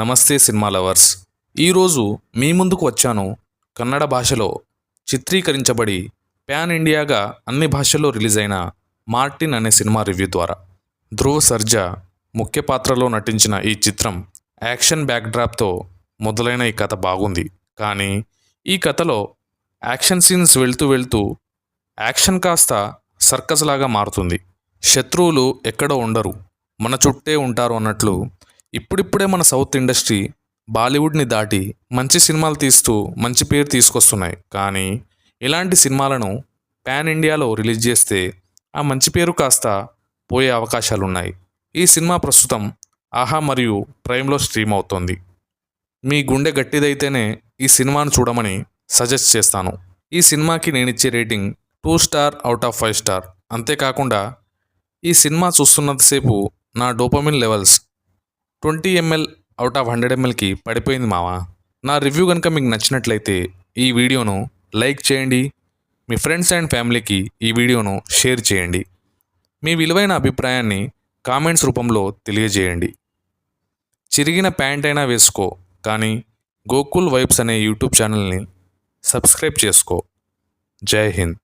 నమస్తే cinema lovers. ఈరోజు మీ ముందుకు వచ్చాను కన్నడ భాషలో చిత్రీకరించబడి ప్యాన్ ఇండియాగా అన్ని భాషల్లో రిలీజ్ అయిన మార్టిన్ అనే సినిమా రివ్యూ ద్వారా. ధ్రువ సర్జా ముఖ్య పాత్రలో నటించిన ఈ చిత్రం యాక్షన్ బ్యాక్డ్రాప్తో మొదలైన ఈ కథ బాగుంది. కానీ ఈ కథలో యాక్షన్ సీన్స్ వెళ్తూ వెళ్తూ యాక్షన్ కాస్త సర్కస్ లాగా మారుతుంది. శత్రువులు ఎక్కడో ఉండరు. మన చుట్టే ఉంటారు అన్నట్లు ఇప్పుడిప్పుడే మన సౌత్ ఇండస్ట్రీ బాలీవుడ్ని దాటి మంచి సినిమాలు తీస్తూ మంచి పేరు తీసుకొస్తున్నాయి. కానీ ఇలాంటి సినిమాలను పాన్ ఇండియాలో రిలీజ్ చేస్తే ఆ మంచి పేరు కాస్త పోయే అవకాశాలు ఉన్నాయి ఈ సినిమా ప్రస్తుతం ఆహా మరియు ప్రైమ్లో స్ట్రీమ్ అవుతోంది. మీ గుండె గట్టిదైతేనే ఈ సినిమాను చూడమని సజెస్ట్ చేస్తాను. ఈ సినిమాకి నేను ఇచ్చే rating two star out of five star. అంతేకాకుండా ఈ సినిమా చూస్తున్నంతసేపు నా dopamine levels twenty ML out of hundred ఎంఎల్కి పడిపోయింది మావా. నా రివ్యూ కనుక మీకు నచ్చినట్లయితే ఈ వీడియోను లైక్ చేయండి. మీ ఫ్రెండ్స్ అండ్ ఫ్యామిలీకి ఈ వీడియోను షేర్ చేయండి. మీ విలువైన అభిప్రాయాన్ని కామెంట్స్ రూపంలో తెలియజేయండి. చిరిగిన ప్యాంట్ అయినా వేసుకో కానీ గోకుల్ వైబ్స్ అనే యూట్యూబ్ ఛానల్ని సబ్స్క్రైబ్ చేసుకో. జై హింద్.